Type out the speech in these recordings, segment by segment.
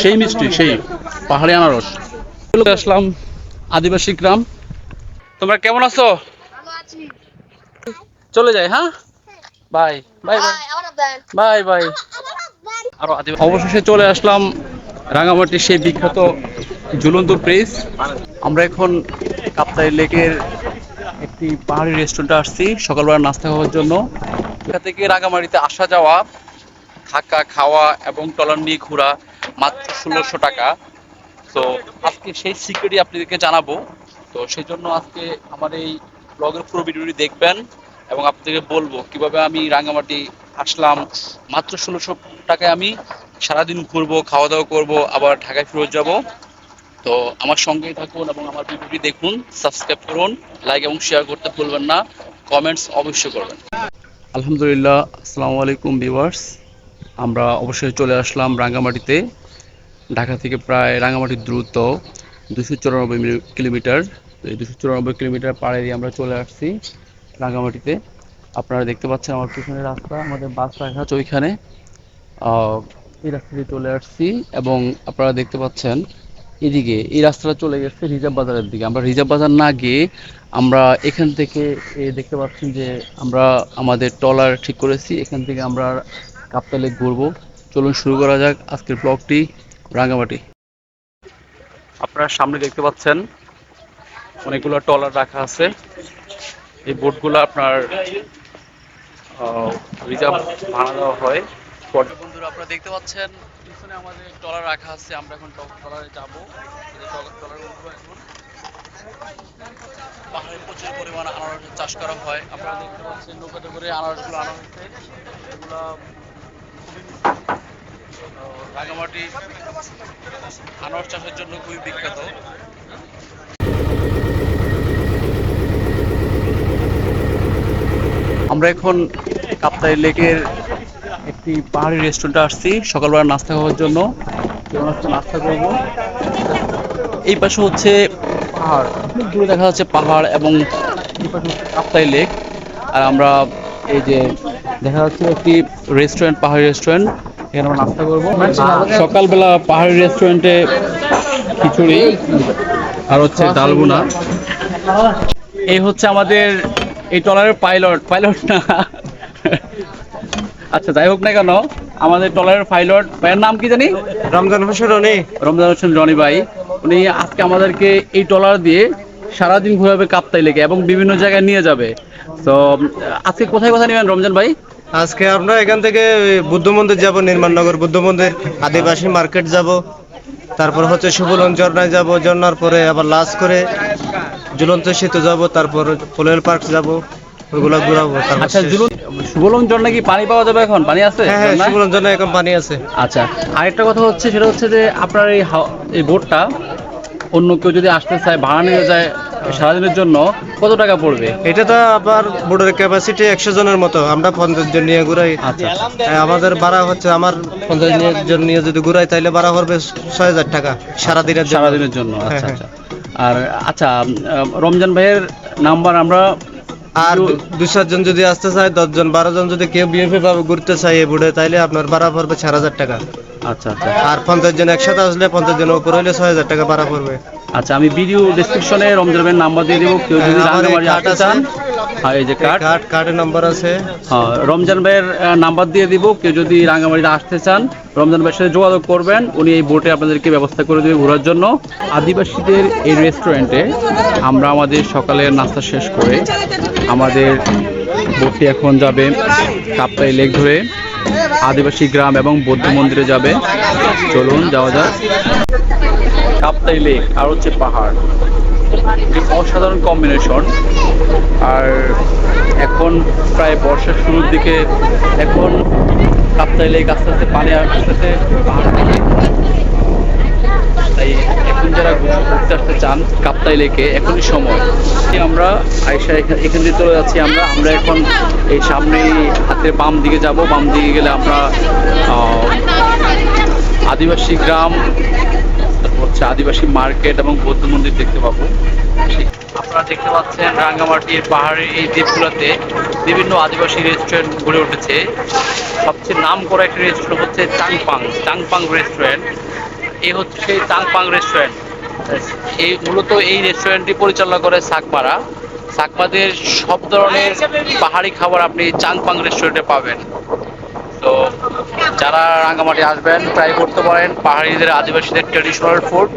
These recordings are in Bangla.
সেই মিষ্টি, সেই পাহাড়ি আনারস। আসলাম আদিবাসী গ্রাম। তোমরা কেমন আছো? চলে যাই হ্যাঁ? Bye bye bye. বাই আরও অবশেষে চলে আসলাম রাঙামাটির সেই বিখ্যাত ঝুলন্ত ব্রিজ আমরা এখন কাপ্তাই লেকের একটি পাহাড়ি রেস্টুরেন্টে আসছি। সকালবেলা নাস্তা খাওয়ার জন্য। এখান থেকে রাঙামাটিতে আসা যাওয়া, থাকা, খাওয়া এবং টলার নিয়ে ঘোরা মাত্র ষোলোশো টাকা। তো আজকে সেই সিক্রেটই আপনাদেরকে জানাব। তো সেই জন্য আজকে আমার এই ব্লগের পুরো ভিডিওটি দেখবেন এবং আপনাদেরকে বলব কীভাবে আমি রাঙামাটি আসলাম। মাত্র ষোলোশো টাকায় আমি সারাদিন ঘুরবো খাওয়া দাওয়া করব, আবার ঢাকায় ফেরত যাব। তো আমার সঙ্গেই থাকুন এবং আমার ভিডিওটি দেখুন সাবস্ক্রাইব করুন লাইক এবং শেয়ার করতে ভুলবেন না। কমেন্টস অবশ্যই করবেন। আলহামদুলিল্লাহ, আসসালামু আলাইকুম ভিউয়ার্স আমরা অবশ্যই চলে আসলাম রাঙ্গামাটিতে। ঢাকা থেকে প্রায় রাঙ্গামাটির দূরত্ব দুশো চুরানব্বই কিলোমিটার। এই দুশো চুরানব্বই কিলোমিটার পাড়ে দিয়ে আমরা চলে আসছি রাঙ্গামাটিতে। আপনারা দেখতে পাচ্ছেন আমার পিছনে রাস্তা, আমাদের বাস রাখা আছে ওইখানে। এই রাস্তা দিয়ে চলে আসছি এবং আপনারা দেখতে পাচ্ছেন এদিকে, এই রাস্তাটা চলে গেছে রিজার্ভ বাজারের দিকে। আমরা রিজার্ভ বাজার না গিয়ে আমরা এখান থেকে দেখতে পাচ্ছেন যে আমরা আমাদের ট্রলার ঠিক করেছি। এখান থেকে আমরা কাপ্তালে ঘুরবো। চলুন শুরু করা যাক আজকের ব্লগটি রাঙামাটি আপনারা সামনে দেখতে পাচ্ছেন, অনেকগুলো ট্রলার রাখা আছে। এই বোটগুলো আপনার রিজার্ভ ভাড়া দেওয়া হয়। বন্ধুরা, আপনারা দেখতে পাচ্ছেন, পিছনে আমাদের ট্রলার রাখা আছে। আমরা এখন ট্রলারে যাব। উঠবো এখন পাহাড়ে প্রচুর পরিমাণ আনারসের চাষ করা হয়। আপনারা দেখতে পাচ্ছেন নৌকাতে করে আনারসগুলো আনা হচ্ছে এগুলো রাঙামাটি আনারস চাষের জন্য খুবই বিখ্যাত। আমরা এখন কাপ্তাই লেকের একটি পাহাড়ি রেস্টুরেন্টে আসছি। সকালবেলা নাস্তা খাওয়ার জন্য। নাস্তা করব। এই পাশে হচ্ছে পাহাড়। অনেক দূরে দেখা যাচ্ছে পাহাড় এবং এই পাশে হচ্ছে কাপ্তাই লেক। আর আমরা এই যে দেখা যাচ্ছে একটি রেস্টুরেন্ট পাহাড়ি রেস্টুরেন্ট এখানে আমরা নাস্তা করব। সকালবেলা পাহাড়ি রেস্টুরেন্টে খিচুড়ি আর হচ্ছে ডালগুনা এই হচ্ছে আমাদের এই ট্রলারের পাইলট পাইলট না। আচ্ছা যাই হোক না কেন আমাদের ট্রলারের পাইলট ভাইয়ের নাম কি জানি? রমজান হোসেন রনি। রমজান হোসেন রনি ভাই। উনি আজকে আমাদেরকে এই ট্রলার দিয়ে সারাদিন ঘুরাবে কাপ্তাই লেকে এবং বিভিন্ন জায়গায় নিয়ে যাবে। তো আজকে কোথায় কোথায় নেবেন রমজান ভাই? আজকে আমরা এখান থেকে বুদ্ধ মন্দির যাব নির্মাণনগর বুদ্ধ মন্দির আদিবাসী মার্কেট যাব তারপর হচ্ছে সুবলন ঝর্ণায় যাব ঝর্ণার পরে আবার লাস্ট করে ঝুলন্ত সেতু যাব তারপর পোলেল পার্ক যাব ওগুলো ঘুরাবো আচ্ছা সুবলন ঝর্ণা কি পানি পাওয়া যাবে এখন? পানি আছে? হ্যাঁ হ্যাঁ সুবলন ঝর্ণা এখন পানি আছে। আচ্ছা আরেকটা কথা হচ্ছে সেটা হচ্ছে যে আপনার এই এই বোটটা অন্য কেউ যদি আসতে চায় ভাড়া নিয়ে যায় সারাদিনের জন্য কত টাকা পড়বে? এটা তো আবার বোর্ডের ক্যাপাসিটি একশো জনের মতো। আমরা পঞ্চাশ জন নিয়ে ঘুরাই। আচ্ছা হ্যাঁ, আমাদের ভাড়া হচ্ছে আমার পঞ্চাশ জন নিয়ে যদি ঘুরাই তাহলে ভাড়া পড়বে ছয় হাজার টাকা সারাদিনের সারাদিনের জন্য আচ্ছা হ্যাঁ, আচ্ছা। আর আচ্ছা রমজান ভাইয়ের নাম্বার আমরা আর দু চারজন যদি আসতে চায় দশজন বারো জন যদি কেউ বিএফএ ভাবে ঘুরতে চায় এই বুড়ে তাইলে আপনার ভাড়া পড়বে চার হাজার টাকা। আচ্ছা আচ্ছা। আর পঞ্চাশ জন একসাথে আসলে পঞ্চাশ জন উপর হইলে ছয় হাজার টাকা ভাড়া পড়বে। আচ্ছা আমি ভিডিও ডেসক্রিপশনে রমজান ভাইয়ের নাম্বার দিয়ে দেবো। কেউ যদি হ্যাঁ, আমার এই আসতে চান হ্যাঁ এই যে কার্ড কার্ড কার্ডের নাম্বার আছে। হ্যাঁ, রমজান ভাইয়ের নাম্বার দিয়ে দিব। কেউ যদি রাঙ্গামাটিতে আসতে চান রমজান ভাইয়ের সাথে যোগাযোগ করবেন। উনি এই বোটে আপনাদেরকে ব্যবস্থা করে দেবে ঘোরার জন্য। আদিবাসীদের এই রেস্টুরেন্টে আমরা আমাদের সকালের নাস্তা শেষ করে আমাদের বোটটি এখন যাবে কাপ্তাই লেক ধরে। আদিবাসী গ্রাম এবং বৌদ্ধ মন্দিরে যাবে। চলুন, যাওয়া যাক। কাপ্তাই লেক, আর হচ্ছে পাহাড়। অসাধারণ কম্বিনেশন আর এখন প্রায় বর্ষার শুরুর দিকে এখন কাপ্তাই লেক আস্তে আস্তে পানি আস্তে আস্তে পাহাড় তাই এখন যারা ঘুরতে আসতে চান কাপ্তাই লেকে, এখনই সময়। আমরা আইসা এখান দিয়ে চলে যাচ্ছি আমরা। আমরা এখন এই সামনেই হাতের বাম দিকে যাব। বাম দিকে গেলে আমরা আদিবাসী গ্রাম হচ্ছে আদিবাসী মার্কেট এবং বৌদ্ধ মন্দির দেখতে পাবো। আপনারা দেখতে পাচ্ছেন রাঙ্গামাটির পাহাড়ের এই দ্বীপগুলোতে বিভিন্ন আদিবাসী রেস্টুরেন্ট গড়ে উঠেছে। সবচেয়ে নাম করা একটি রেস্টুরেন্ট হচ্ছে চাংপাং। চাংপাং রেস্টুরেন্ট এই হচ্ছে সেই চাংপাং রেস্টুরেন্ট এই মূলত এই রেস্টুরেন্টটি পরিচালনা করে সাকমারা। সাকমাদের সব ধরনের পাহাড়ি খাবার আপনি চাংপাং রেস্টুরেন্টে পাবেন। তো যারা রাঙ্গামাটি আসবেন ট্রাই করতে পারেন। পাহাড়িদের আদিবাসীদের ট্রেডিশনাল ফুড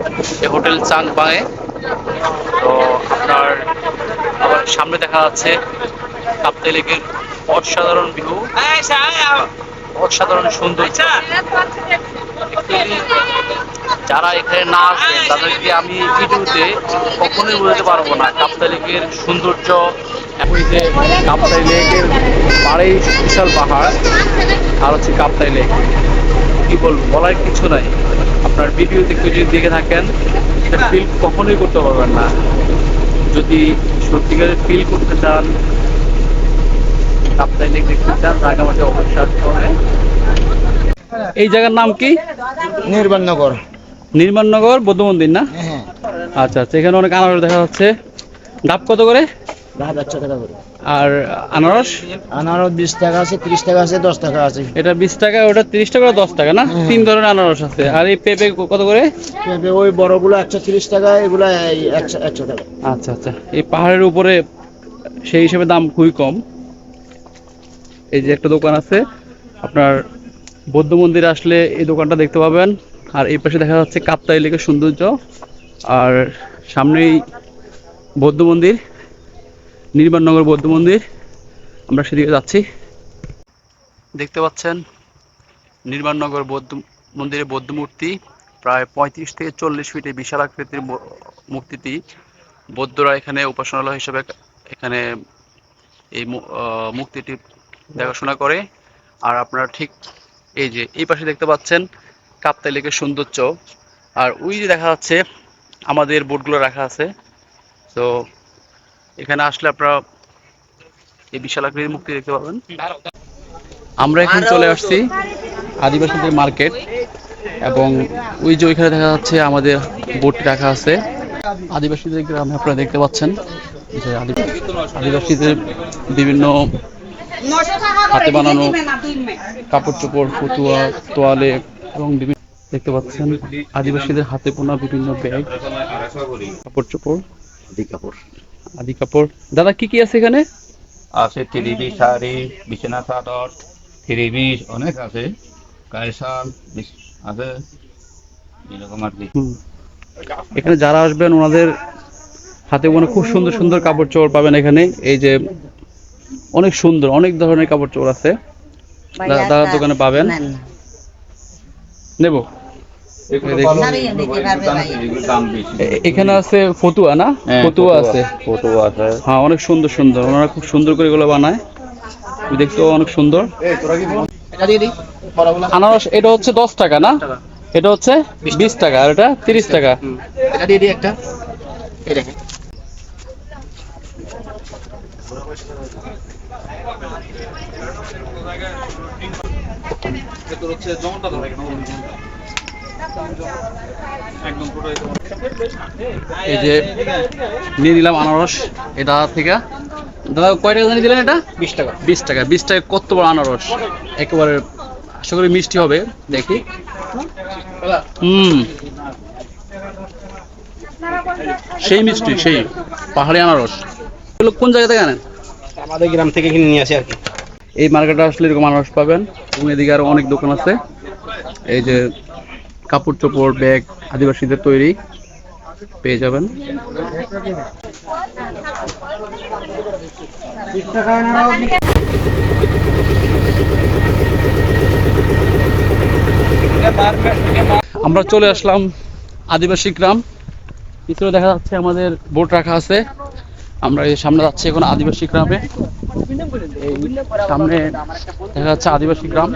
এই হোটেল চাংপাংয়ে তো আপনার আবার সামনে দেখা যাচ্ছে কাপ্তাই লেকের অসাধারণ ভিউ অসাধারণ সুন্দর যারা এখানে না আসবেন তাদেরকে আমি ভিডিওতে কখনোই বোঝাতে পারব না। কাপ্তাই লেকের সৌন্দর্য এই যে কাপ্তাই লেকের পাড়েই বিশাল পাহাড়, আর হচ্ছে কাপ্তাই লেক। কি বলব, বলার কিছু নাই। আপনার ভিডিওতে কেউ যদি দেখে থাকেন, সেটা ফিল কখনোই করতে পারবেন না। যদি সত্যিকারের ফিল করতে চান, কাপ্তাই লেক দেখতে চান, রাঙামাটি আসতে হবে। এই জায়গার নাম কি? নির্বাণনগর নির্মাণনগর বৌদ্ধ মন্দির না? হ্যাঁ আচ্ছা আচ্ছা এখানে অনেক আনারস দেখা যাচ্ছে। ডাব কত করে? আর আনারস? আনারস বিশ টাকা আছে ত্রিশ টাকা আছে দশ টাকা আছে। এটা বিশ টাকা ওটা তিরিশ টাকা দশ টাকা না? তিন ধরনের আনারস আছে। আর এই পেঁপে কত করে? পেঁপে ওই বড়গুলো একশো তিরিশ টাকা এগুলো একশো টাকা। আচ্ছা আচ্ছা। এই পাহাড়ের উপরে সেই হিসেবে দাম খুবই কম। এই যে একটা দোকান আছে আপনার বৌদ্ধ মন্দিরে আসলে এই দোকানটা দেখতে পাবেন। আর এই পাশে দেখা যাচ্ছে কাপ্তাই লেকের সৌন্দর্য। আর সামনেই বৌদ্ধ মন্দির নির্মাণনগর বৌদ্ধ মন্দির। আমরা সেদিকে যাচ্ছি। দেখতে পাচ্ছেন নির্মাণনগর বৌদ্ধ মন্দিরে বৌদ্ধ মূর্তি। প্রায় পঁয়ত্রিশ থেকে চল্লিশ ফিটে বিশাল আকৃতির মূর্তিটি বৌদ্ধরা এখানে উপাসনালয় হিসেবে এখানে এই মু- আহ, মূর্তিটি দেখাশোনা করে। আর আপনারা ঠিক এই যে, এই পাশে দেখতে পাচ্ছেন কাপ্তাই লেকের সৌন্দর্য। আর ওই যে দেখা যাচ্ছে, আমাদের বোটগুলো রাখা আছে। তো, এখানে আসলে আপনারা এই বিশাল আকৃতির মুক্তি দেখতে পাবেন। আমরা এখন চলে আসছি আদিবাসীদের মার্কেট এবং ওই যে ওইখানে দেখা যাচ্ছে আমাদের বোট রাখা আছে। আদিবাসীদের গ্রামে আপনারা দেখতে পাচ্ছেন যে আদিবাসীদের বিভিন্ন হাতে বানানো কাপড় চোপড় ফতুয়া তোয়ালে এবং বিভিন্ন দেখতে পাচ্ছেন আদিবাসীদের হাতে বোনা বিভিন্ন ব্যাগ। কাপড় চোপড়। আদি কাপড়। আদি কাপড়। দাদা কি কি আছে এখানে? আছে থ্রি পিস শাড়ি বিছানা চাদর থ্রি পিস অনেক আছে। কায়সাল আছে। এরকম আর কি। এখানে যারা আসবেন ওনাদের হাতে বোনা খুব সুন্দর সুন্দর কাপড় চোপড় পাবেন এখানে। এই যে অনেক সুন্দর অনেক ধরনের কাপড় চোপড় আছে। দাদার দোকানে পাবেন। নেব? এখানে আছে ফতুয়া না? হ্যাঁ, ফতুয়া আছে। ফতুয়া আছে। হ্যাঁ অনেক সুন্দর সুন্দর। ওনারা খুব সুন্দর করে এগুলো বানায়। দেখতেও অনেক সুন্দর। আনারস এটা হচ্ছে দশ টাকা না? এটা হচ্ছে বিশ টাকা। আর এটা তিরিশ টাকা। এটা দিয়ে দিই একটা। এই যে নিয়ে নিলাম আনারস এটা থেকে। দাদা কয় টাকা জানি দিলেন এটা? বিশ টাকা। বিশ টাকা বিশ টাকা কত বড় আনারস? একেবারে আশা করি মিষ্টি হবে দেখি। হুম। সেই মিষ্টি সেই পাহাড়ি আনারস। এগুলো কোন জায়গা থেকে আনেন আমাদের গ্রাম থেকে কিনে নিয়ে আসি আর কি। এই মার্কেটে আসলে এরকম আনারস পাবেন। এবং এদিকে আরও অনেক দোকান আছে। এই যে কাপড় চোপড় ব্যাগ আদিবাসীদের তৈরি। পেয়ে যাবেন। আমরা চলে আসলাম আদিবাসী গ্রাম। ভিতরে দেখা যাচ্ছে আমাদের বোট রাখা আছে। আমরা এই সামনে যাচ্ছি এখন আদিবাসী গ্রামে। সামনে দেখা যাচ্ছে আদিবাসী গ্রাম।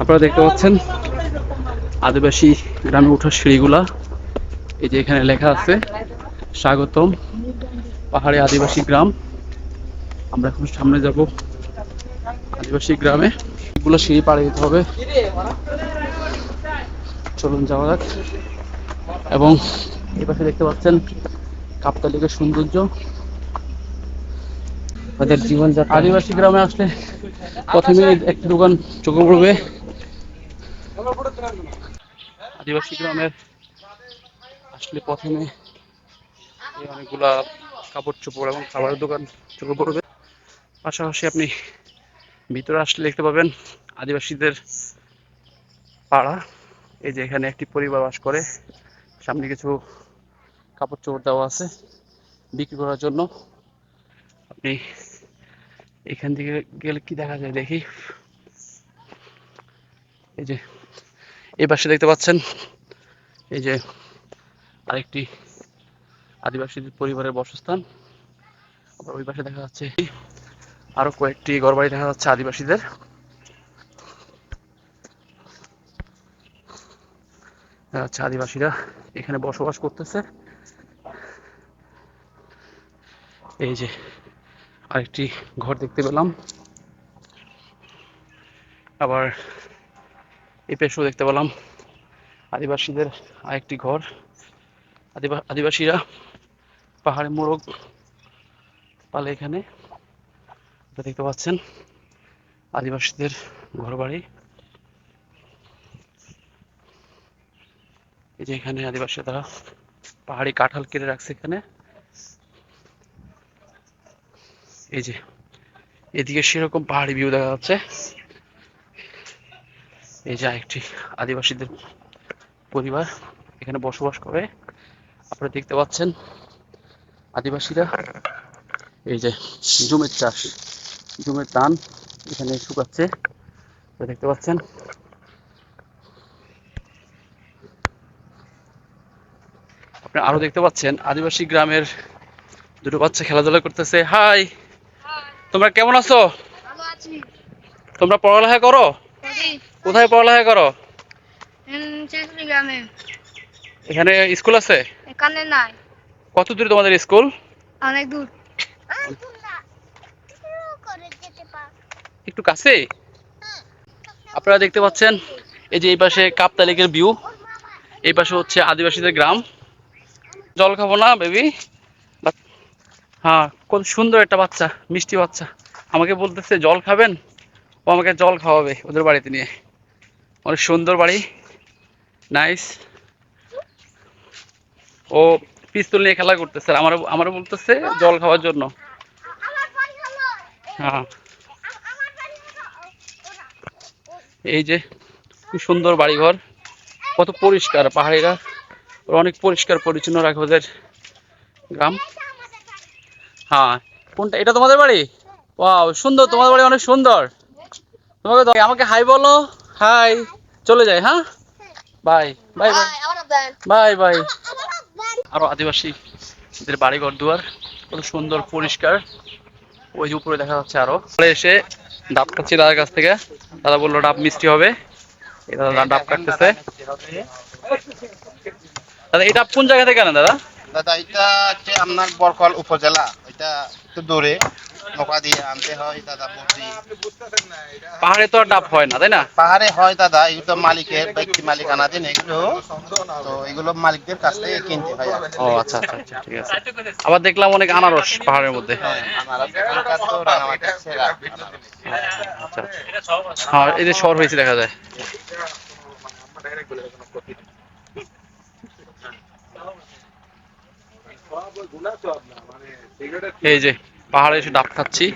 আপনারা দেখতে পাচ্ছেন আদিবাসী গ্রামে ওঠার সিঁড়িগুলা। এই যে এখানে লেখা আছে, স্বাগতম পাহাড়ে আদিবাসী গ্রাম। আমরা এখন সামনে যাব আদিবাসী গ্রামে। এগুলো সিঁড়ি পাড়ে যেতে হবে। চলুন যাওয়া যাক। এবং এই পাশে দেখতে পাচ্ছেন কাপ্তা লেকের সৌন্দর্য ওদের জীবনযাত্রা। আদিবাসী গ্রামে আসলে প্রথমে একটি দোকান চোখে পড়বে। আদিবাসী গ্রামের আসলে প্রথমে অনেকগুলা কাপড় চোপড় এবং খাবারের দোকান চোখে পড়বে। পাশাপাশি আপনি ভিতরে আসলে দেখতে পাবেন আদিবাসীদের পাড়া। এই যে এখানে একটি পরিবার বাস করে, সামনে কিছু কাপড় চোপড় দেওয়া আছে বিক্রি করার জন্য। আপনি এখান থেকে গেলে কি দেখা যায় দেখি। এই যে, এই পাশে দেখতে পাচ্ছেন, এই যে আরেকটি আদিবাসীদের পরিবারের বাসস্থান। আবার ওই পাশে দেখা যাচ্ছে আরও কয়েকটি ঘরবাড়ি দেখা যাচ্ছে আদিবাসীদের। যাচ্ছে আদিবাসীরা এখানে বসবাস করতেছে। এই যে আরেকটি ঘর দেখতে পেলাম। আবার এই পেশও দেখতে পেলাম আদিবাসীদের আরেকটি ঘর। আদিবাসীরা পাহাড়ে মোরগ পালে এখানে। দেখতে পাচ্ছেন, আদিবাসীদের ঘর বাড়ি এই যে এখানে আদিবাসীরা তারা পাহাড়ি কাঁঠাল কেটে রাখছে এখানে। এই যে, এদিকে সেরকম পাহাড়ি ভিউ দেখা যাচ্ছে। এই যে একটি আদিবাসীদের পরিবার এখানে বসবাস করে। আপনারা দেখতে পাচ্ছেন আদিবাসীরা। এই যে জুমের চাষ, জুমের ধান এখানে শুকাচ্ছে। দেখতে পাচ্ছেন। আপনি আরও দেখতে পাচ্ছেন, আদিবাসী গ্রামের দুটো বাচ্চা খেলাধুলা করতেছে। হাই! তোমরা কেমন আছো? তোমরা পড়ালেখা করো? কোথায় পড়ালেখা করো? এখানে স্কুল আছে? এখানে নাই। কত দূরে তোমাদের স্কুল? অনেক দূর। একটু কাছে? আপনারা দেখতে পাচ্ছেন এই যে এই পাশে কাপ্তা লেকের ভিউ এই পাশে হচ্ছে আদিবাসীদের গ্রাম। জল খাব না বেবি হ্যাঁ কত সুন্দর একটা বাচ্চা, মিষ্টি বাচ্চা। আমাকে বলতেছে, জল খাবেন? ও আমাকে জল খাওয়াবে ওদের বাড়িতে নিয়ে। অনেক সুন্দর বাড়ি। নাইস ও পিস্তল নিয়ে খেলা করতেছে। আমার আমারও বলতেছে, জল খাওয়ার জন্য। হ্যাঁ। এই যে, খুব সুন্দর বাড়িঘর। কত পরিষ্কার পাহাড়িরা। অনেক পরিষ্কার পরিচ্ছন্ন রাখে ওদের গ্রাম। হ্যাঁ। কোনটা? এটা তোমাদের বাড়ি? ওয়াও সুন্দর তোমাদের বাড়ি অনেক সুন্দর। তোমাকে আমাকে হাই বলো। হাই চলে যায় হ্যাঁ? Bye bye bye bye bye আরও আদিবাসীদের বাড়ি ঘর দুয়ার কত সুন্দর পরিষ্কার। ওই যে উপরে দেখা যাচ্ছে আরও। পরে এসে ডাব খাচ্ছি দাদার কাছ থেকে। দাদা বলল ডাব মিষ্টি হবে। এই দাদা ডাব কাটতেছে। দাদা ডাব কোন জায়গা থেকে আনেন দাদা? দাদা এটা হচ্ছে আপনার বরকল উপজেলা। এটা একটু দূরে নৌকা দিয়ে আনতে হয় দাদা বুদ্ধি। পাহাড়ে তো আর ডাব হয় না তাই না? পাহাড়ে হয় দাদা এগুলো তো মালিকের ব্যক্তি মালিকানাধীন এগুলো। তো এগুলো মালিকদের কাছ থেকে কিনতে হয় ও আচ্ছা আচ্ছা আচ্ছা ঠিক আছে। আবার দেখলাম অনেক আনারস পাহাড়ের মধ্যে। হ্যাঁ তো হ্যাঁ এই যে শহর হয়েছে দেখা যায়। এই যে পাহাড়ে এসে ডাব খাচ্ছি।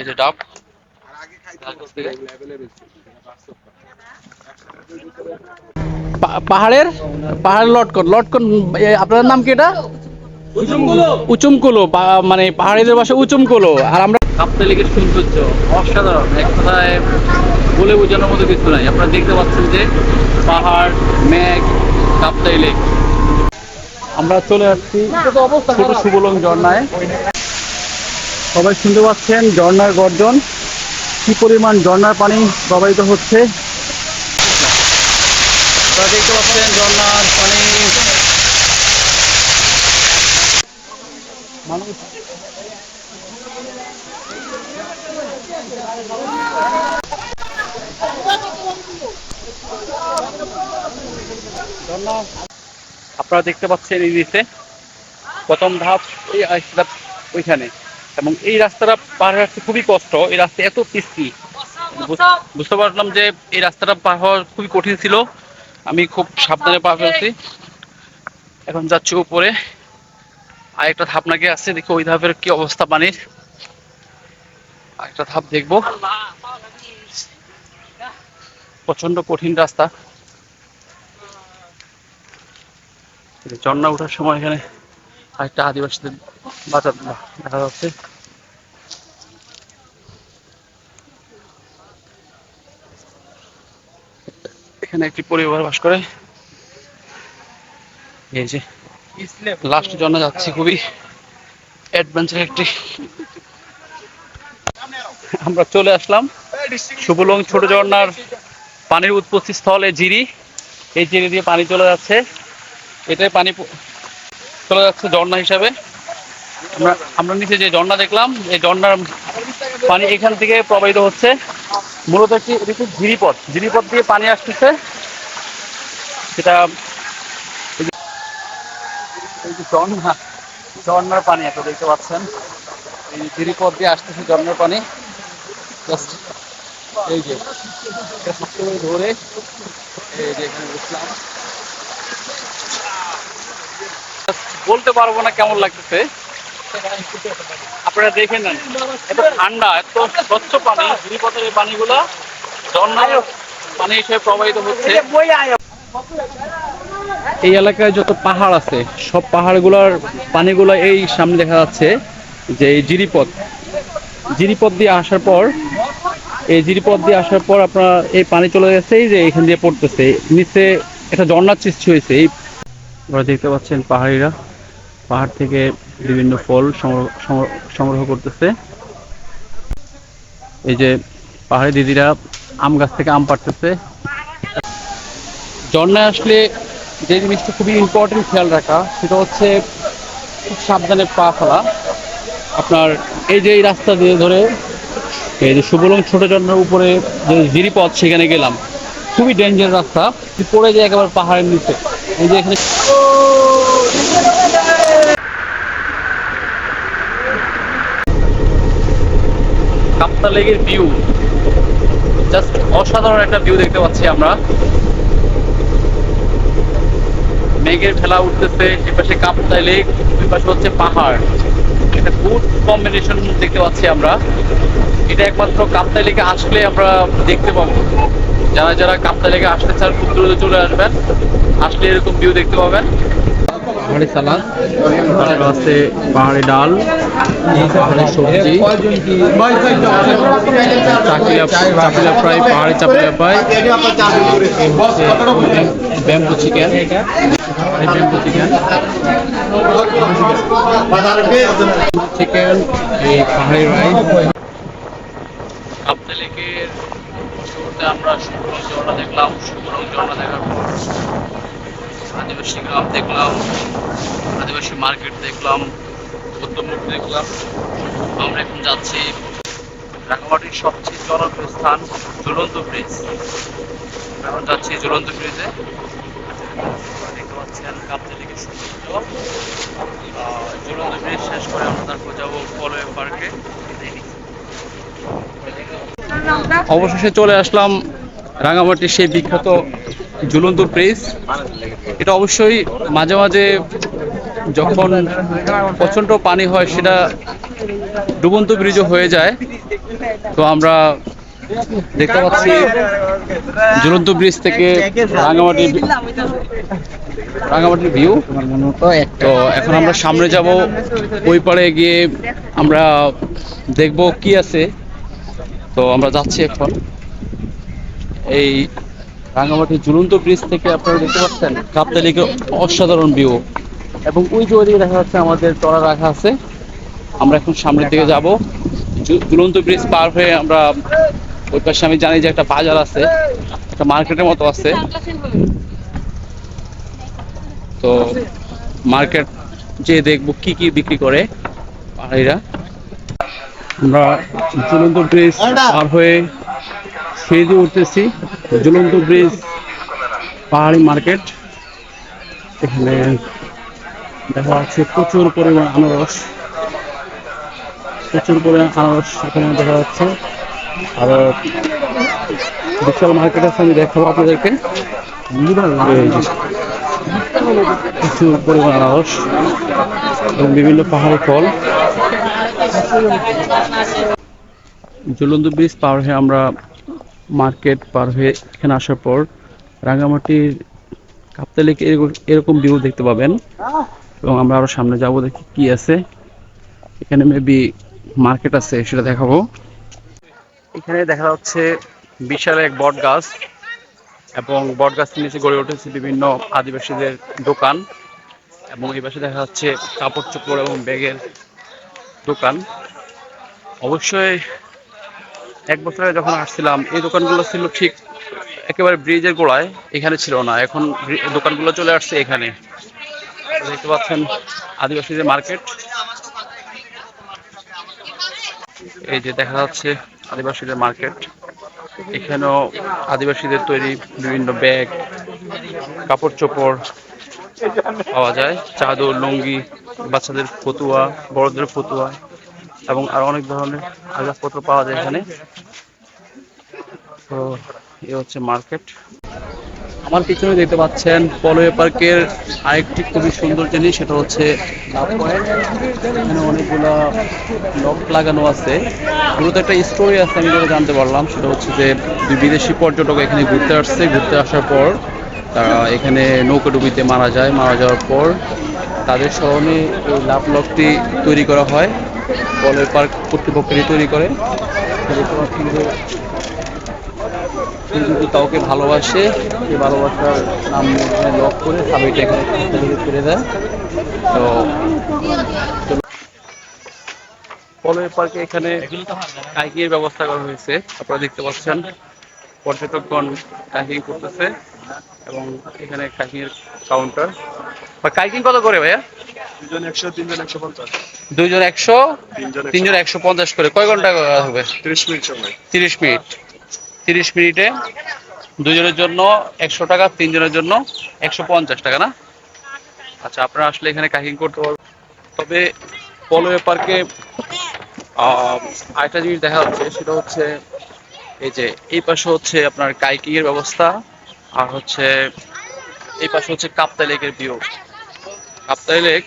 এই যে ডাব। পাহাড়ের? পাহাড়ের লটকন লটকন আপনার নাম কি এটা? উচুমকুলো। মানে পাহাড়িদের ভাষা উচুমকুলো। আর আমরা কাপ্তা লেকের সৌন্দর্য অসাধারণ। এক কথায় বলে বোঝানোর মতো কিছু নাই। আপনারা দেখতে পাচ্ছেন যে পাহাড় মেঘ কাপ্তাই লেক। আমরা চলে আসছি। ছোট সুবলং ঝর্ণায়। সবাই শুনতে পাচ্ছেন ঝর্ণার গর্জন। কি পরিমাণ ঝর্ণার পানি প্রবাহিত হচ্ছে? দেখতে পাচ্ছেন ঝর্ণার পানি। মানুষ আপনারা দেখতে পাচ্ছেন এই নিচে প্রথম ধাপ, এই রাস্তাটা ওইখানে। এবং এই রাস্তাটা পার হতে খুবই কষ্ট, এই রাস্তা এত পিস্তি বুঝতে পারলাম যে এই রাস্তাটা পার হওয়া খুবই কঠিন ছিল। আমি খুব সাবধানে পার ফেলছি এখন যাচ্ছি উপরে। আর একটা ধাপ নাকি আছে, দেখি ওই ধাপের কি অবস্থা পানির। আরেকটা ধাপ দেখব। প্রচণ্ড কঠিন রাস্তা এই ঝর্ণা ওঠার সময় এখানে আরেকটা আদিবাসীদের বাজার দেখা যাচ্ছে। এখানে একটি পরিবার বাস করে। এই যে লাস্ট ঝর্ণা যাচ্ছি খুবই অ্যাডভেঞ্চার একটি। আমরা চলে আসলাম সুবলং ছোট ঝর্ণার পানির উৎপত্তি স্থলে, জিরি। এই জিরি দিয়ে পানি চলে যাচ্ছে। এটাই পানি চলে যাচ্ছে ঝর্ণা হিসাবে। আমরা আমরা নিচে যে ঝর্ণা দেখলাম, এই ঝর্ণার পানি এখান থেকে প্রবাহিত হচ্ছে। মূলত একটি, এটি ঝিরিপথ ঝিরিপথ দিয়ে পানি আসতেছে। সেটা ঝর্ণা, ঝর্ণার পানি এত দেখতে পাচ্ছেন। এই ঝিরিপথ দিয়ে আসতেছে ঝর্ণার পানি। এই যে ধরে এই যে এখানে বসলাম। বলতে পারব না কেমন লাগতেছে। আপনারা দেখে নেন। এত ঠান্ডা, এত স্বচ্ছ পানি গিরিপথের এই পানিগুলা ঝর্ণার পানি হিসেবে প্রবাহিত হচ্ছে। এই এলাকায় যত পাহাড় আছে, সব পাহাড়গুলোর পানিগুলো এই সামনে দেখা যাচ্ছে যে এই জিরিপথ। জিরিপথ দিয়ে আসার পর, এই জিরিপথ দিয়ে আসার পর আপনার এই পানি চলে গেছে যে এখান দিয়ে পড়তেছে। নিচে একটা ঝর্ণার সৃষ্টি হয়েছে। এই দেখতে পাচ্ছেন পাহাড়িরা। পাহাড় থেকে বিভিন্ন ফল সংগ্রহ- করতেছে। এই যে পাহাড়ি দিদিরা আম গাছ থেকে আম পাড়তেছে। ঝর্ণায় আসলে যে জিনিসটা খুবই ইম্পর্টেন্ট খেয়াল রাখা, সেটা হচ্ছে খুব সাবধানে পা ফেলা। আপনার এই যে এই রাস্তা দিয়ে ধরে এই যে সুবলং ছোট ঝর্ণার উপরে যে জিরিপথ, সেখানে গেলাম। খুবই ডেঞ্জার রাস্তা। পড়ে যায় একেবারে পাহাড়ের নিচে। এই যে এখানে কাপ্তা লেকের ভিউ জাস্ট অসাধারণ একটা ভিউ দেখতে পাচ্ছি আমরা। মেঘের ভেলা উঠতেছে, এপাশে কাপ্তাই লেক দুই পাশে হচ্ছে পাহাড়। একটা গুড কম্বিনেশন দেখতে পাচ্ছি আমরা। এটা একমাত্র কাপ্তাই লেকে আসলে আমরা দেখতে পাবো। যারা যারা কাপ্তাই লেকে আসতে চান, খুব দ্রুত চলে আসবেন। আসলে এরকম ভিউ দেখতে পাবেন। পাহাড়ি সালাদ। তারপর আছে পাহাড়ি ডাল। পাহাড়ি সবজি। চাকিলা চাপিলা ফ্রাই পাহাড়ি চাপিলা fry. Bamboo chicken. Bamboo chicken. Chicken এই পাহাড়ি রাইস। কাপ্তা লেকের আমরা সুবরং ঝর্ণা দেখলাম। সুবরং ঝর্ণা দেখার পর আদিবাসী গ্রাম দেখলাম, আদিবাসী মার্কেট দেখলাম বৌদ্ধমুখ দেখলাম। আমরা এখন যাচ্ছি রাঙামাটির সবচেয়ে জনপ্রিয় স্থান, ঝুলন্ত ব্রিজ। এখন যাচ্ছি ঝুলন্ত ব্রিজে। দেখতে পাচ্ছেন ঝুলন্ত ব্রিজ শেষ করে আমরা পার্কে। অবশেষে চলে আসলাম রাঙামাটির সেই বিখ্যাত ঝুলন্ত ব্রিজ এটা অবশ্যই মাঝে মাঝে যখন প্রচণ্ড পানি হয় সেটা ডুবন্ত ব্রিজও হয়ে যায়। তো আমরা দেখতে পাচ্ছি ঝুলন্ত ব্রিজ থেকে রাঙামাটি রাঙামাটির ভিউ। তো এখন আমরা সামনে যাব, ওই পারে গিয়ে আমরা দেখব কি আছে। তো আমরা যাচ্ছি এখন। এই রাঙামাটি ঝুলন্ত ব্রিজ থেকে আপনারা দেখতে পাচ্ছেন কাপ্তা লেকের অসাধারণ ভিউ এবং ওই যে ওইদিকে দেখা যাচ্ছে আমাদের টরা রাখা আছে। আমরা এখন সামনের দিকে যাব। ঝুলন্ত ব্রিজ পার হয়ে আমরা ওই পাশে আমি জানি যে একটা বাজার আছে, একটা মার্কেটের মতো আছে। তো মার্কেট যে দেখব কি কি বিক্রি করে পাহাড়িরা। আমরা ঝুলন্ত ব্রিজ পার হয়ে দিয়ে উঠতেছি, ঝুলন্ত ব্রিজ, পাহাড়ি মার্কেট। এখানে দেখা যাচ্ছে প্রচুর পরিমাণ আনারস। প্রচুর পরিমাণ আনারস এখানে দেখা যাচ্ছে। আর বিশাল মার্কেট আছে, আমি দেখাবো আপনাদেরকে। প্রচুর পরিমাণ আনারস এবং বিভিন্ন পাহাড়ি ফল। ঝুলন্ত ব্রিজ পার হয়ে আমরা মার্কেট পার হয়ে এখানে আসার পর রাঙামাটির কাপ্তা লেকে এরকম- ভিউ দেখতে পাবেন। এবং আমরা আরও সামনে যাব, দেখি কি আছে। এখানে মেবি মার্কেট আছে, সেটা দেখাবো। এখানে দেখা যাচ্ছে বিশাল এক বট গাছ এবং বট গাছের নিচে গড়ে উঠেছে বিভিন্ন আদিবাসীদের দোকান। এবং এই পাশে দেখা যাচ্ছে কাপড় চোপড় এবং ব্যাগের দোকান। অবশ্যই এক বছর আগে যখন আসছিলাম, এই দোকানগুলো ছিল ঠিক একেবারে ব্রিজের গোড়ায়, এখানে ছিল না। এখন দোকানগুলো চলে আসছে এখানে। দেখতে পাচ্ছেন আদিবাসীদের মার্কেট। এই যে দেখা যাচ্ছে আদিবাসীদের মার্কেট। এখানেও আদিবাসীদের তৈরি বিভিন্ন ব্যাগ কাপড় চোপড় পাওয়া যায়। চাদর, লুঙ্গি, বাচ্চাদের ফতুয়া, বড়দের ফতুয়া। এবং আরও অনেক ধরনের আসবাবপত্র পাওয়া যায় এখানে। তো এ হচ্ছে মার্কেট। আমার পিছনে দেখতে পাচ্ছেন পলয় পার্কের আরেকটি খুবই সুন্দর জিনিস, সেটা হচ্ছে লাভ পয়েন্ট এখানে অনেকগুলা লক লাগানো আছে। মূলত একটা স্টোরি আছে, আমি যেটা জানতে পারলাম, সেটা হচ্ছে যে দুই বিদেশি পর্যটক এখানে ঘুরতে আসছে। ঘুরতে আসার পর তারা এখানে নৌকাডুবিতে মারা যায়। মারা যাওয়ার পর তাদের স্মরণে এই লাভ লকটি তৈরি করা হয়। পলয় পার্ক কর্তৃপক্ষেরই তৈরি করে। তো দেখতে পাচ্ছেন যে কেউ যদি কাউকে ভালোবাসে সেই ভালোবাসার নাম লক করে সাবিটা এখানে ফিরে দেয়। তো পলয় পার্কে এখানে কাইকিংয়ের ব্যবস্থা করা হয়েছে। আপনারা দেখতে পাচ্ছেন, পর্যটকগণ কাইকিং করতেছে। এবং এখানে কাইকিং এর কাউন্টার বা কাইকিং কত করে ভাইয়া? দুজন একশো তিনজন একশো পঞ্চাশ। দুইজন একশো তিনজন একশো পঞ্চাশ করে। কয় ঘণ্টা হবে? তিরিশ মিনিট সময়। তিরিশ মিনিট। তিরিশ মিনিটে দুজনের জন্য একশো টাকা তিনজনের জন্য একশো পঞ্চাশ টাকা না? আচ্ছা আপনারা আসলে এখানে কাহিং করতে পারবেন। তবে পলয় পার্কে আরেকটা জিনিস দেখা যাচ্ছে সেটা হচ্ছে এই যে এই পাশে হচ্ছে আপনার কাইকিং এর ব্যবস্থা। আর হচ্ছে এই পাশে হচ্ছে কাপ্তা লেকের ভিউ। কাপ্তাই লেক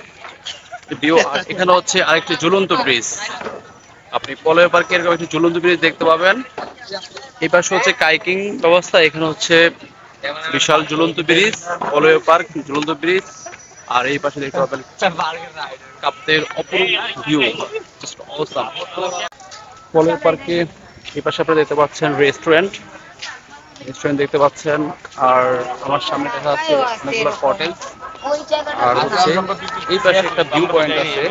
ভিউ, আর এখানে হচ্ছে আরেকটি ঝুলন্ত ব্রিজ আপনি পলয় পার্কে এরকম একটি ঝুলন্ত ব্রিজ দেখতে পাবেন। এই পাশে হচ্ছে কাইকিং ব্যবস্থা, এখানে হচ্ছে বিশাল ঝুলন্ত ব্রিজ পলয় পার্ক, ঝুলন্ত ব্রিজ আর এই পাশে দেখতে পাবেন কাপ্তের অপরূপ ভিউ অবস্থা পলয় পার্কে এই পাশে আপনারা দেখতে পাচ্ছেন রেস্টুরেন্ট রেস্টুরেন্ট দেখতে পাচ্ছেন। আর আমার সামনে দেখা যাচ্ছে অনেকগুলো হোটেল আর হচ্ছে এই পাশে একটা ভিউ পয়েন্ট আছে।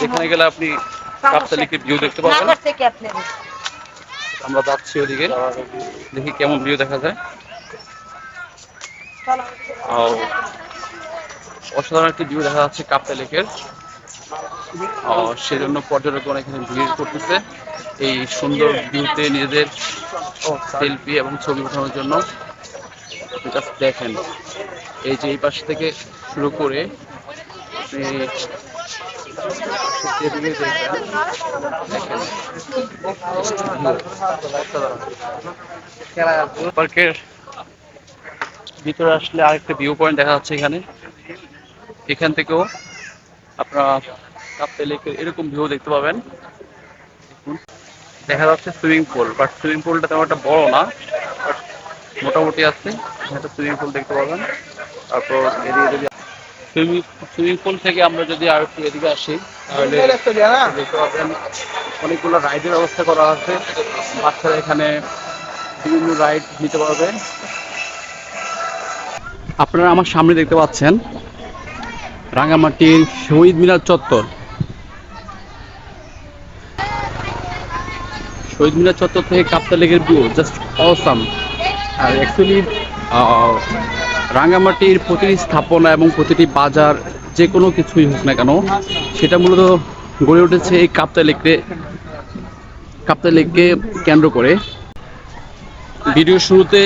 যেখানে গেলে আপনি কাপ্তালিকের ভিউ দেখতে পাবেন। আমরা যাচ্ছি ওদিকে। দেখি কেমন ভিউ দেখা যায়। অসাধারণ একটি ভিউ দেখা যাচ্ছে কাপ্তা লেকের সেজন্য পর্যটকগণ এখানে ভিড় করতেছে। এই সুন্দর ভিউতে নিজেদের সেলফি এবং ছবি ওঠানোর জন্য জাস্ট দেখেন, এই যে এই পাশ থেকে শুরু করে ভিতরে আসলে আরেকটা ভিউ পয়েন্ট দেখা যাচ্ছে এখানে এখান থেকেও আপনারা কাপ্তে লেকের এরকম ভিউ দেখতে পাবেন। দেখা যাচ্ছে সুইমিং পুল বাট সুইমিং পুলটা তেমন একটা বড় না but মোটামুটি আছে একটা সুইমিং পুল দেখতে পাবেন। তারপর এদিকে যদি সুইমিং সুইমিং পুল থেকে আমরা যদি আর একটু এদিকে আসি তাহলে দেখতে পাবেন অনেকগুলো রাইডের ব্যবস্থা করা আছে। বাচ্চারা এখানে বিভিন্ন রাইড নিতে পারবে। আপনারা আমার সামনে দেখতে পাচ্ছেন রাঙামাটির শহীদ মিনার চত্বর। শহীদ মিনার চত্বর থেকে কাপ্তা লেকের ভিউ জাস্ট অসাম আর অ্যাকচুয়ালি রাঙামাটির প্রতিটি স্থাপনা এবং প্রতিটি বাজার, যে কোনো কিছুই হোক না কেন, সেটা মূলত গড়ে উঠেছে এই কাপ্তা লেককে কাপ্তা লেককে কেন্দ্র করে। ভিডিও শুরুতে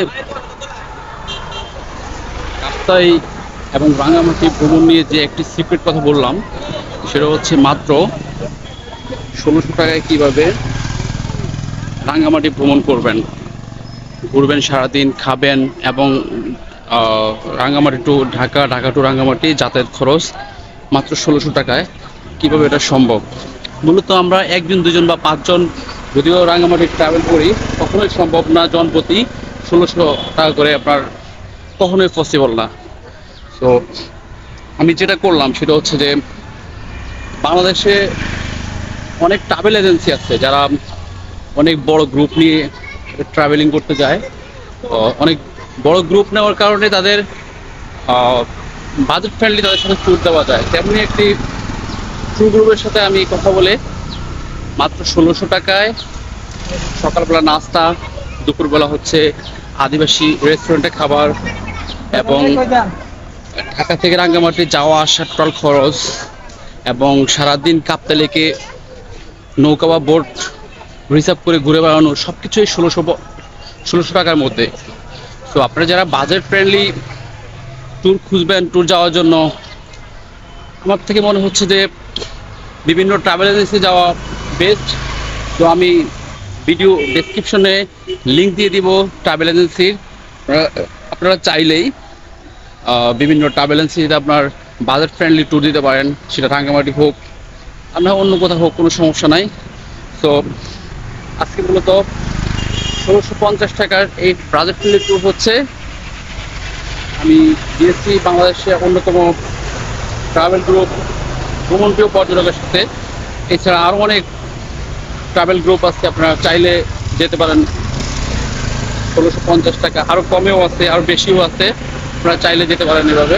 কাপ্তাই এবং রাঙামাটি ভ্রমণ নিয়ে যে একটি সিক্রেট কথা বললাম, সেটা হচ্ছে মাত্র ষোলোশো টাকায় কীভাবে রাঙামাটি ভ্রমণ করবেন ঘুরবেন সারাদিন খাবেন এবং আহ, রাঙামাটি টু ঢাকা ঢাকা টু রাঙামাটি যাতায়াত খরচ মাত্র ষোলোশো টাকায়। কীভাবে এটা সম্ভব? মূলত আমরা একজন দুজন বা পাঁচজন যদিও রাঙামাটি ট্রাভেল করি কখনোই সম্ভব না জনপ্রতি ষোলোশো টাকা করে আপনার কখনোই পসিবল না। তো আমি যেটা করলাম সেটা হচ্ছে যে বাংলাদেশে অনেক ট্রাভেল এজেন্সি আছে যারা অনেক বড় গ্রুপ নিয়ে ট্রাভেলিং করতে যায়। অনেক বড় গ্রুপ নেওয়ার কারণে তাদের বাজেট ফ্রেন্ডলি তাদের সাথে ট্যুর দেওয়া যায়। তেমনি একটি ট্যুর গ্রুপের সাথে আমি কথা বলে মাত্র ষোলোশো টাকায় সকালবেলা নাস্তা, দুপুরবেলা হচ্ছে আদিবাসী রেস্টুরেন্টে খাবার এবং ঢাকা থেকে রাঙ্গামাটি যাওয়া আসার টোটাল খরচ এবং সারাদিন কাপ্তা লেকে নৌকা বা বোট রিজার্ভ করে ঘুরে বেড়ানো সব কিছুই ষোলোশো ষোলোশো টাকার মধ্যে। তো আপনারা যারা বাজেট ফ্রেন্ডলি ট্যুর খুঁজবেন ট্যুর যাওয়ার জন্য, আমার থেকে মনে হচ্ছে যে বিভিন্ন ট্রাভেল এজেন্সি যাওয়া বেস্ট তো আমি ভিডিও ডেসক্রিপশনে লিঙ্ক দিয়ে দিব ট্রাভেল এজেন্সির আপনারা চাইলেই বিভিন্ন ট্রাভেল এজেন্সিতে আপনার বাজেট ফ্রেন্ডলি ট্যুর দিতে পারেন। সেটা রাঙ্গামাটি হোক না অন্য কোথাও হোক, কোনো সমস্যা নাই। তো আজকে মূলত ষোলোশো পঞ্চাশ টাকার এই বাজেট ফ্রেন্ডলি ট্যুর হচ্ছে। আমি দিয়েছি বাংলাদেশের অন্যতম ট্রাভেল গ্রুপ ভ্রমণপ্রিয় পর্যটকের সাথে। এছাড়া আরও অনেক ট্রাভেল গ্রুপ আছে, আপনারা চাইলে যেতে পারেন। ষোলোশো পঞ্চাশ টাকা আরও কমেও আছে আরও বেশিও আছে। আপনারা চাইলে যেতে পারেন এভাবে।